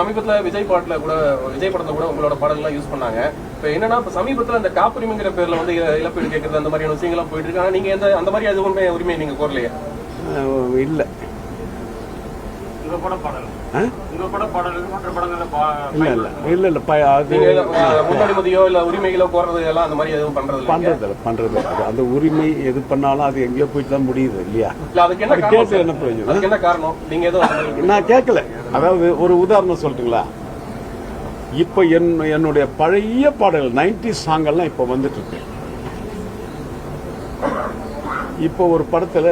சமீபத்துல விஜய் பாட்டுல கூட விஜய் படத்துல கூட உங்களோட பாடல்லாம் யூஸ் பண்ணாங்க. இப்ப என்னன்னா இப்ப சமீபத்துல இந்த காப்புரிமைங்கிற பேர்ல வந்து இழப்பீடு கேட்கறது அந்த மாதிரியான விஷயங்கள்லாம் போயிட்டு இருக்கு. ஆனா நீங்க எந்த அந்த மாதிரி அது உண்மை உரிமை நீங்க கோரலையா? இல்லை. பாடல் இல்லை இல்லை. இல்லை இல்லை ப- அது முன்னனுமதியோ இல்ல உரிமைகளோ கோர்றது எல்லாம் அந்த மாதிரி எதுவும் பண்றது இல்லை. அது அந்த உரிமை எது பண்ணாலும் அது எங்கேயோ போயிட்டு தான் முடியுது இல்லையா? இல்ல அதுக்கு என்ன கேட்டு? என்ன பிரயோஜனம்? என்ன காரணம்? நான் கேட்கல. அதாவது ஒரு உதாரணம் சொல்லட்டுங்களா இப்போ என் என்னுடைய பழைய பாடல்கள் நைன்டி சாங்கெல்லாம் இப்போ வந்துட்டு இருக்கு. இப்போ ஒரு படத்துல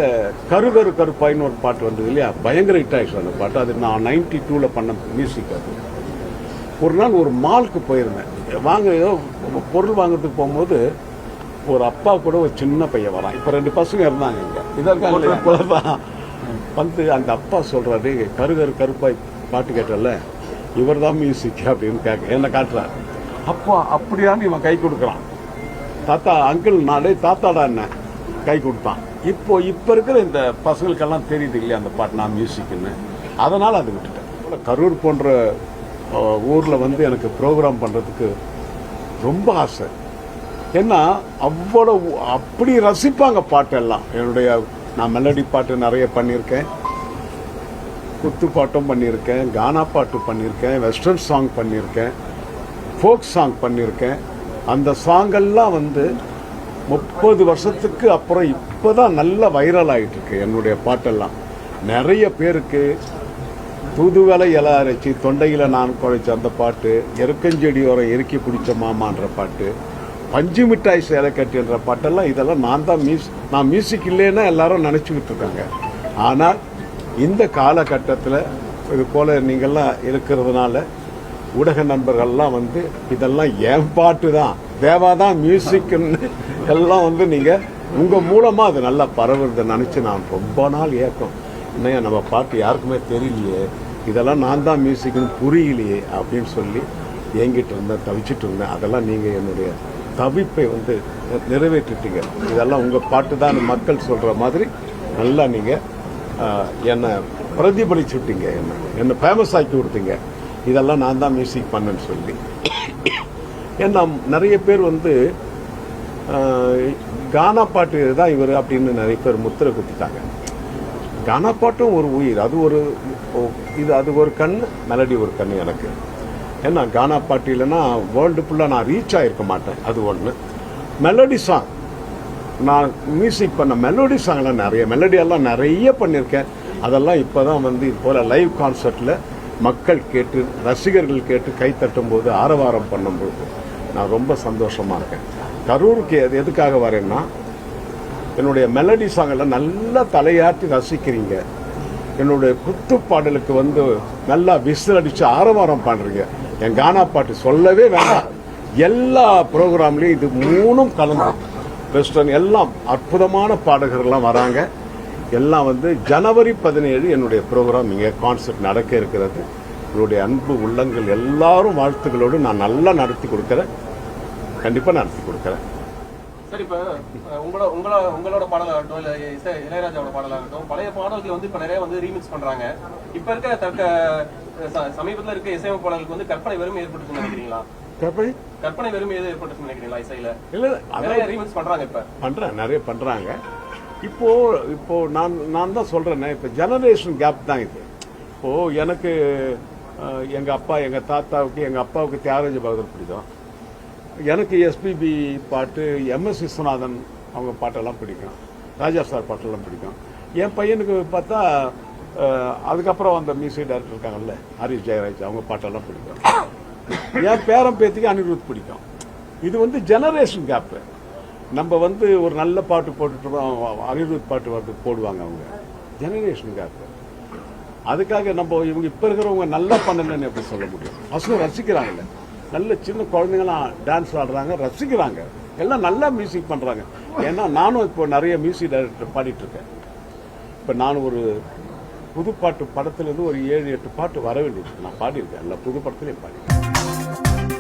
கருகரு கருப்பாயின்னு ஒரு பாட்டு வந்தது இல்லையா? பயங்கர ஹிட் ஆயிடுச்சு அந்த பாட்டு. அது நான் நைன்டி டூவில் பண்ண மியூசிக் அது. ஒரு நாள் ஒரு மாலுக்கு போயிருந்தேன். வாங்க ஏதோ பொருள் வாங்குறதுக்கு போகும்போது ஒரு அப்பா கூட ஒரு சின்ன பையன் வரான். இப்போ ரெண்டு பசங்க இருந்தாங்க இங்க. இதற்காக வந்து அந்த அப்பா சொல்றாரு கருகரு கருப்பாய் பாட்டு கேட்டல இவர் தான் மியூசிக் அப்படின்னு கேட்க என்ன காட்டுறாரு. அப்பா அப்படியான்னு இவன் கை கொடுக்குறான். தாத்தா அங்கிள் நாளே தாத்தாடா என்ன? கை கொடுத்தான். இப்போ இப்போ இருக்கிற இந்த பசங்களுக்கெல்லாம் தெரியுது இல்லையா அந்த பாட்டு நான் மியூசிக்னு. அதனால் அதை விட்டுட்டேன். கரூர் போன்ற ஊரில் வந்து எனக்கு ப்ரோக்ராம் பண்ணுறதுக்கு ரொம்ப ஆசை. ஏன்னா அவ்வளோ அப்படி ரசிப்பாங்க பாட்டெல்லாம். என்னுடைய நான் மெலடி பாட்டு நிறைய பண்ணியிருக்கேன். குத்து பாட்டும் பண்ணியிருக்கேன் கானா பாட்டு பண்ணியிருக்கேன் வெஸ்டர்ன் சாங் பண்ணியிருக்கேன் ஃபோக் சாங் பண்ணியிருக்கேன். அந்த சாங்கெல்லாம் வந்து முப்பது வருஷத்துக்கு அப்புறம் இப்போதான் நல்ல வைரல் ஆயிட்டு இருக்கு என்னுடைய பாட்டெல்லாம். நிறைய பேருக்கு தூதுவலை இலை அரைச்சி தொண்டையில் நான் குழைச்ச அந்த பாட்டு எருக்கஞ்செடியோரம் இறுக்கி பிடிச்ச மாமான்ற பாட்டு பஞ்சு மிட்டாய் சேலை கட்டின்ற பாட்டெல்லாம் இதெல்லாம் நான் தான் மியூஸ் நான் மியூசிக் இல்லைன்னா எல்லாரும் நினச்சிக்கிட்டு இருக்காங்க. ஆனால் இந்த காலகட்டத்தில் இது போல் நீங்கள்லாம் இருக்கிறதுனால ஊடக நண்பர்கள்லாம் வந்து இதெல்லாம் என் பாட்டு தான். தேவா தான் மியூசிக்னு எல்லாம் வந்து நீங்க உங்க மூலமா அது நல்லா பரவுறத நினைச்சு நான் ரொம்ப நாள் ஏக்கம். என்னையா நம்ம பாட்டு யாருக்குமே தெரியலையே. இதெல்லாம் நான் தான் மியூசிக்னு புரியலையே அப்படின்னு சொல்லி ஏங்கிட்டு இருந்தேன் தவிச்சிட்டு இருந்தேன். அதெல்லாம் நீங்க என்னுடைய தவிப்பை வந்து நிறைவேற்றிட்டீங்க. இதெல்லாம் உங்க பாட்டு தான் மக்கள் சொல்ற மாதிரி நல்லா நீங்க என்னை பிரதிபலிச்சு விட்டீங்க என்ன என்னை ஃபேமஸ் ஆக்கி கொடுத்தீங்க இதெல்லாம் நான் தான் மியூசிக் பண்ணேன்னு சொல்லி. ஏன்னா நிறைய பேர் வந்து கானா பாட்டு தான் இவர் அப்படின்னு நிறைய பேர் முத்திரை குத்திட்டாங்க. கானா பாட்டும் ஒரு உயிர். அது ஒரு இது அது ஒரு கண் மெலடி ஒரு கண் எனக்கு. ஏன்னா கானா பாட்டு இல்லைன்னா வேர்ல்டு ஃபுல்லாக நான் ரீச் ஆகிருக்க மாட்டேன். அது ஒன்று மெலடி சாங் நான் மியூசிக் பண்ண மெலோடி சாங்லாம் நிறைய மெலடியெல்லாம் நிறைய பண்ணியிருக்கேன். அதெல்லாம் இப்போ தான் வந்து இது போல் லைவ் கான்சர்ட்டில் மக்கள் கேட்டு ரசிகர்கள் கேட்டு கை தட்டும்போது ஆரவாரம் பண்ணும்போது நான் ரொம்ப சந்தோஷமாக இருக்கேன். கரூருக்கு எது எதுக்காக வரேன்னா என்னுடைய மெலடி சாங்கெல்லாம் நல்லா தலையாட்டி ரசிக்கிறீங்க. என்னுடைய குத்து பாடலுக்கு வந்து நல்லா விசில் அடித்து ஆரவாரம் பண்ணுறீங்க என் கானா பாட்டு சொல்லவே வேண்டாம். எல்லா ப்ரோக்ராம்லேயும் இது மூணும் கலந்து வெஸ்டர்ன் எல்லாம் அற்புதமான பாடகர்கள்லாம் வராங்க. எல்லாம் வந்து ஜனவரி பதினேழு என்னுடைய ப்ரோக்ராம் இங்கே கான்சர்ட் நடக்க இருக்கிறது. உங்களுடைய அன்பு உள்ளங்கள் எல்லாரும் வாழ்த்துக்களோடு நான் நல்லா நடத்தி கொடுக்குறேன். கண்டிப்பாக நடத்தி கொடுக்குறேன். சரி இப்ப உங்களோட உங்களோட உங்களோட பாடலாகட்டும் இல்ல இசை இளையராஜாவோட பாடலாகட்டும் பழைய பாடல்கள் வந்து இப்ப நிறைய வந்து ரீமிக்ஸ் பண்றாங்க. இப்ப இருக்க தற்க சமீபத்துல இருக்க இசையமைப்பாளர்களுக்கு வந்து கற்பனை வெறுமை ஏற்பட்டுச்சுன்னு நினைக்கிறீங்களா? கற்பனை? கற்பனை வெறுமை எது ஏற்பட்டுச்சுன்னு நினைக்கிறீங்களா இசையில? இல்லை நிறைய ரீமிக்ஸ் பண்றாங்க இப்ப. பண்றேன் நிறைய பண்றாங்க. இப்போ இப்போ நான் நான் தான் சொல்றேனே இப்போ ஜெனரேஷன் கேப் தான் இது. இப்போ எனக்கு எங்கள் எங்க அப்பா எங்க தாத்தாவுக்கு எங்க அப்பாவுக்கு தியாகராஜ பகதூர் பிடிக்கும். எனக்கு எஸ்பிபி பாட்டு எம்எஸ் விஸ்வநாதன் அவங்க பாட்டெல்லாம் பிடிக்கும். ராஜா சார் பாட்டெல்லாம் பிடிக்கும். என் பையனுக்கு பார்த்தா அதுக்கப்புறம் வந்த மியூசிக் டைரக்டர் இருக்காங்கல்ல ஹரிஷ் ஜெயராஜ் அவங்க பாட்டெல்லாம் பிடிக்கும். என் பேரன் பேத்திக்கு அனிருத் பிடிக்கும். இது வந்து ஜெனரேஷன் கேப்பு நம்ம வந்து ஒரு நல்ல பாட்டு போட்டுட்டு அனிருத் பாட்டு வந்து போடுவாங்க அவங்க. ஜெனரேஷன் அதுக்காக நம்ம இவங்க இப்ப இருக்கிறவங்க நல்லா பண்ணலன்னு எப்படி சொல்ல முடியும்? பசங்க ரசிக்கிறாங்கல்ல. நல்ல சின்ன குழந்தைங்களாம் டான்ஸ் ஆடுறாங்க ரசிக்கிறாங்க. எல்லாம் நல்லா மியூசிக் பண்றாங்க. ஏன்னா நானும் இப்போ நிறைய மியூசிக் டைரக்டர் பாடிட்டு இருக்கேன். இப்போ நான் ஒரு புது பாட்டு படத்துல இருந்து ஒரு ஏழு எட்டு பாட்டு வர வேண்டியது நான் பாடியிருக்கேன். எல்லா புது படத்துலேயும் பாடியிருக்கேன்.